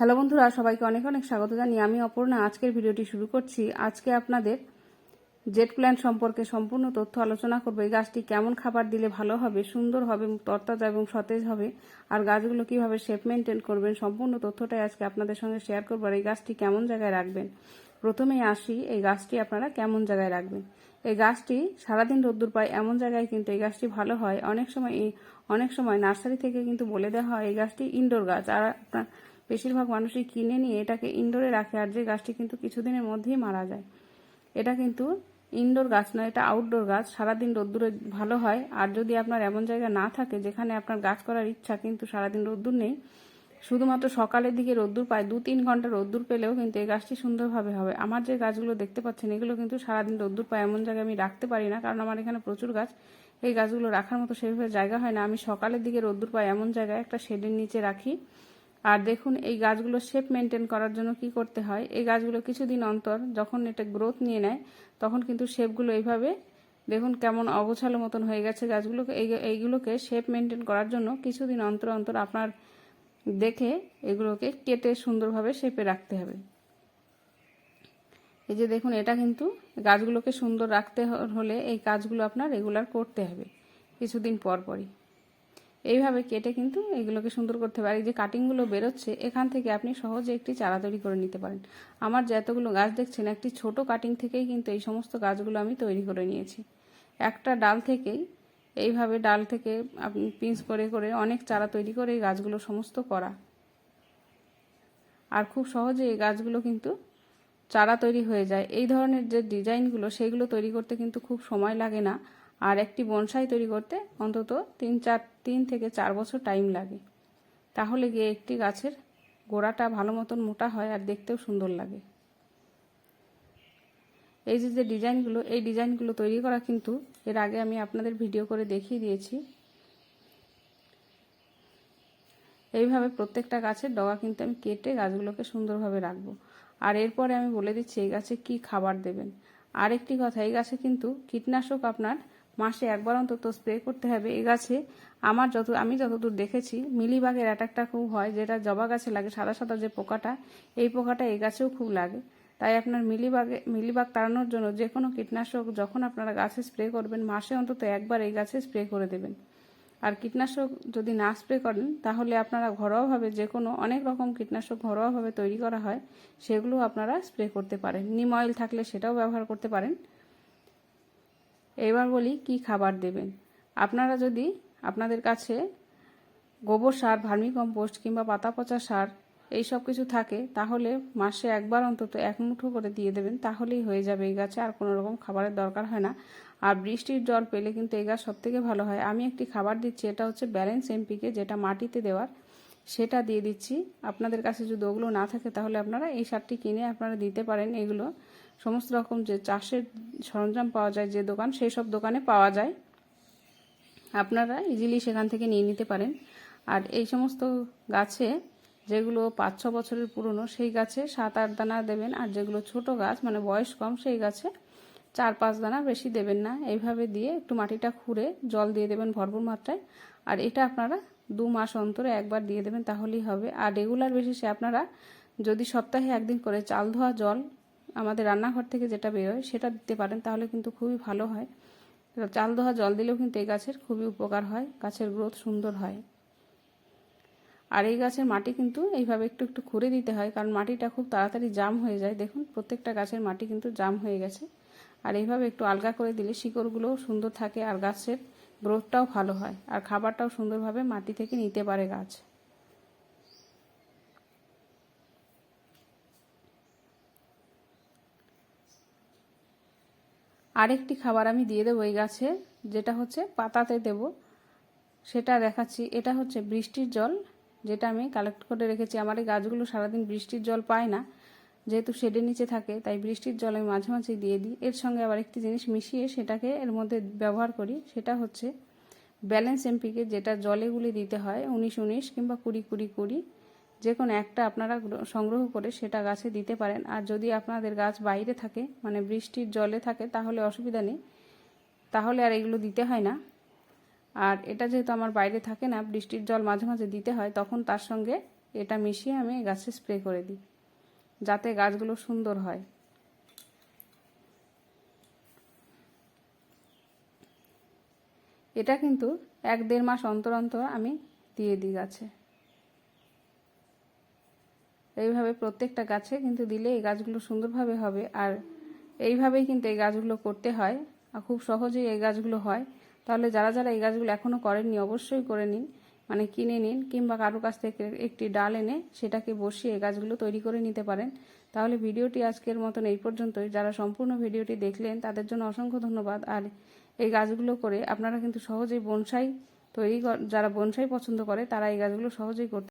Hello বন্ধুরা, সবাইকে অনেক অনেক স্বাগত জানিয়ে আমি অপর্ণা। আজকের ভিডিওটি শুরু করছি। আজকে আপনাদের জেট প্ল্যান সম্পর্কে সম্পূর্ণ তথ্য আলোচনা করব। এই গাছটি কেমন খাবার দিলে ভালো হবে, সুন্দর হবে, তরতাজা এবং সতেজ হবে, আর গাছগুলো কীভাবে শেপ মেনটেন করবেন সম্পূর্ণ তথ্যটাই আজকে আপনাদের সঙ্গে শেয়ার করব। আর এই গাছটি কেমন জায়গায় রাখবেন? প্রথমেই আসি, এই গাছটি আপনারা কেমন জায়গায় রাখবেন? এই গাছটি সারাদিন রোদ্দুর পায়, এমন জায়গায় কিন্তু এই গাছটি ভালো হয়। অনেক সময় অনেক সময় নার্সারি থেকে কিন্তু বলে দেওয়া হয়, এই গাছটি ইনডোর গাছ। আর আপনার বেশিরভাগ মানুষই কিনে নিয়ে এটাকে ইনডোরে রাখে আর যে গাছটি কিন্তু কিছুদিনের মধ্যেই মারা যায়। এটা কিন্তু ইনডোর গাছ নয়, এটা আউটডোর গাছ। সারাদিন রোদ্দুরে ভালো হয়। আর যদি আপনার এমন জায়গা না থাকে যেখানে আপনার গাছ করার ইচ্ছা কিন্তু সারাদিন রোদ্দুর নেই, শুধুমাত্র সকালের দিকে রোদ্দুর পায় দু তিন ঘণ্টা রোদ্দুর পেলেও কিন্তু এই গাছটি সুন্দরভাবে হবে। আমার যে গাছগুলো দেখতে পাচ্ছেন, এগুলো কিন্তু সারাদিন রোদ্দুর পায়, এমন জায়গায় আমি রাখতে পারি না। কারণ আমার এখানে প্রচুর গাছ। এই গাছগুলো রাখার মতো সেভাবে জায়গা হয় না। আমি সকালের দিকে রোদ্দুর পাই, এমন জায়গায় একটা শেডের নিচে রাখি। আর দেখুন, এই গাছগুলো শেপ মেনটেন করার জন্য কি করতে হয়? এই গাছগুলো কিছুদিন অন্তর যখন এটা গ্রোথ নিয়ে নেয়, তখন কিন্তু শেপগুলো এইভাবে দেখুন কেমন অগোছালো মতন হয়ে গেছে গাছগুলোকে এই এইগুলোকে শেপ মেনটেন করার জন্য কিছুদিন অন্তর অন্তর আপনার দেখে এগুলোকে কেটে সুন্দরভাবে শেপে রাখতে হবে। এই যে দেখুন, এটা কিন্তু গাছগুলোকে সুন্দর রাখতে হলে এই কাজগুলো আপনার রেগুলার করতে হবে, কিছুদিন পর পরই। এইভাবে কেটে কিন্তু এগুলোকে সুন্দর করতে পারে এই যে কাটিংগুলো বেরোচ্ছে, এখান থেকে আপনি সহজে একটি চারা তৈরি করে নিতে পারেন। আমার যে এতগুলো গাছ দেখছেন, একটি ছোট কাটিং থেকেই কিন্তু এই সমস্ত গাছগুলো আমি তৈরি করে নিয়েছি। একটা ডাল থেকেই এইভাবে ডাল থেকে আপনি পিঞ্চ করে করে অনেক চারা তৈরি করে এই গাছগুলো সমস্ত করা। আর খুব সহজে এই গাছগুলো কিন্তু চারা তৈরি হয়ে যায়। এই ধরনের যে ডিজাইনগুলো সেগুলো তৈরি করতে কিন্তু খুব সময় লাগে না। আর একটি বনসাই তৈরি করতে অন্তত তিন চার, তিন থেকে চার বছর টাইম লাগে। তাহলে গিয়ে একটি গাছের গোড়াটা ভালো মতন মোটা হয় আর দেখতেও সুন্দর লাগে। এই যে যে ডিজাইনগুলো, এই ডিজাইনগুলো তৈরি করা কিন্তু এর আগে আমি আপনাদের ভিডিও করে দেখিয়ে দিয়েছি। এইভাবে প্রত্যেকটা গাছের ডগা কিন্তু আমি কেটে গাছগুলোকে সুন্দরভাবে রাখব। আর এরপরে আমি বলে দিচ্ছি এই গাছে কি খাবার দেবেন। আরেকটি কথা, এই গাছে কিন্তু কীটনাশক আপনার মাসে একবার অন্তত স্প্রে করতে হবে। এ গাছে আমার যত, আমি যতদূর দেখেছি, মিলিবাগের অ্যাটাকটা খুব হয়, যেটা জবা গাছে লাগে, সাদা সাদা যে পোকাটা, এই পোকাটা এই গাছেও খুব লাগে। তাই আপনার মিলিবাগে, মিলিবাগ তাড়ানোর জন্য যে কোনো কীটনাশক যখন আপনারা গাছে স্প্রে করবেন, মাসে অন্তত একবার এই গাছে স্প্রে করে দেবেন। আর কীটনাশক যদি না স্প্রে করেন, তাহলে আপনারা ঘরোয়াভাবে যে কোনো অনেক রকম কীটনাশক ঘরোয়াভাবে তৈরি করা হয়, সেগুলো আপনারা স্প্রে করতে পারেন। নিম অয়েল থাকলে সেটাও ব্যবহার করতে পারেন। এবার বলি কি খাবার দেবেন। আপনারা যদি আপনাদের কাছে গোবর সার, ভার্মিকম্পোস্ট কিংবা পাতা পচা সার এই সব কিছু থাকে, তাহলে মাসে একবার অন্তত এক মুঠো করে দিয়ে দেবেন, তাহলেই হয়ে যাবে এই গাছে আর কোনো রকম খাবারের দরকার হয় না। আর বৃষ্টির জল পেলে কিন্তু এই গাছ সবথেকে ভালো হয়। আমি একটি খাবার দিচ্ছি, এটা হচ্ছে ব্যালেন্স এমপিকে, যেটা মাটিতে দেওয়ার। সেটা দিয়ে দিচ্ছি। আপনাদের কাছে যদি ওগুলো না থাকে, তাহলে আপনারা এই সারটি কিনে আপনারা দিতে পারেন। এগুলো সমস্ত রকম যে চাষের সরঞ্জাম পাওয়া যায়, যে দোকান, সেই সব দোকানে পাওয়া যায়। আপনারা ইজিলি সেখান থেকে নিয়ে নিতে পারেন। আর এই সমস্ত গাছে যেগুলো পাঁচ, ছ বছরের পুরনো, সেই গাছে সাত, আট দানা দেবেন। আর যেগুলো ছোট গাছ মানে বয়স কম, সেই গাছে চার, পাঁচ দানা বেশি দেবেন না। এইভাবে দিয়ে একটু মাটিটা খুঁড়ে জল দিয়ে দেবেন ভরপুর মাত্রায়। আর এটা আপনারা দু মাস অন্তরে একবার দিয়ে দেবেন, তাহলেই হবে। আর রেগুলার বেসিসে আপনারা যদি সপ্তাহে একদিন করে চাল ধোয়া জল আমাদের রান্নাঘর থেকে যেটা বেরোয় সেটা দিতে পারেন, তাহলে কিন্তু খুবই ভালো হয়। চাল ধোয়া জল দিলেও কিন্তু এই গাছের খুবই উপকার হয়, গাছের গ্রোথ সুন্দর হয়। আর এই গাছের মাটি কিন্তু এইভাবে একটু একটু খুঁড়ে দিতে হয়, কারণ মাটিটা খুব তাড়াতাড়ি জাম হয়ে যায়। দেখুন, প্রত্যেকটা গাছের মাটি কিন্তু জাম হয়ে গেছে। আর এইভাবে একটু আলগা করে দিলে শিকড়গুলোও সুন্দর থাকে, আর গাছের গ্রোথটাও ভালো হয়। আর খাবারটাও সুন্দরভাবে মাটি থেকে নিতে পারে গাছ। আরেকটি খাবার আমি দিয়ে দেবো এই গাছে, যেটা হচ্ছে পাতাতে দেব। সেটা দেখাচ্ছি। এটা হচ্ছে বৃষ্টির জল, যেটা আমি কালেক্ট করে রেখেছি। আমার এই গাছগুলো সারাদিন বৃষ্টির জল পায় না। যেহেতু শেডের নিচে থাকে, তাই বৃষ্টির জল আমি মাঝে মাঝে দিয়ে দিই। এর সঙ্গে আবার একটি জিনিস মিশিয়ে সেটাকে এর মধ্যে ব্যবহার করি, সেটা হচ্ছে ব্যালেন্স এমপিকে যেটা জলে গুলি দিতে হয়, উনিশ উনিশ কিংবা কুড়ি কুড়ি কুড়ি যে কোনো একটা আপনারা সংগ্রহ করে সেটা গাছে দিতে পারেন। আর যদি আপনাদের গাছ বাইরে থাকে মানে বৃষ্টির জলে থাকে, তাহলে অসুবিধা নেই। তাহলে আর এগুলো দিতে হয় না। আর এটা যেহেতু আমার বাইরে থাকে না, বৃষ্টির জল মাঝে মাঝে দিতে হয়, তখন তার সঙ্গে এটা মিশিয়ে আমি গাছে স্প্রে করে দিই, যাতে গাছগুলো সুন্দর হয়। এটা কিন্তু এক দেড় মাস অন্তর অন্তর আমি দিয়ে দিই গাছে। এইভাবে প্রত্যেকটা গাছে কিন্তু দিলে এই গাছগুলো সুন্দরভাবে হবে। আর এইভাবেই কিন্তু এই গাছগুলো করতে হয়। আর খুব সহজেই এই গাছগুলো হয়। তাহলে যারা যারা এই গাছগুলো এখনও করেননি, অবশ্যই করে নিন। মানে কিনে নিন কিংবা কারও কাছ থেকে একটি ডাল এনে সেটাকে বসিয়ে গাছগুলো তৈরি করে নিতে পারেন। তাহলে ভিডিওটি আজকের মতন এই পর্যন্তই। যারা সম্পূর্ণ ভিডিওটি দেখলেন, তাদের জন্য অসংখ্য ধন্যবাদ। আর এই গাছগুলো করে আপনারা কিন্তু সহজেই বনসাই তৈরি যারা বনসাই পছন্দ করে, তারা এই গাছগুলো সহজেই করতে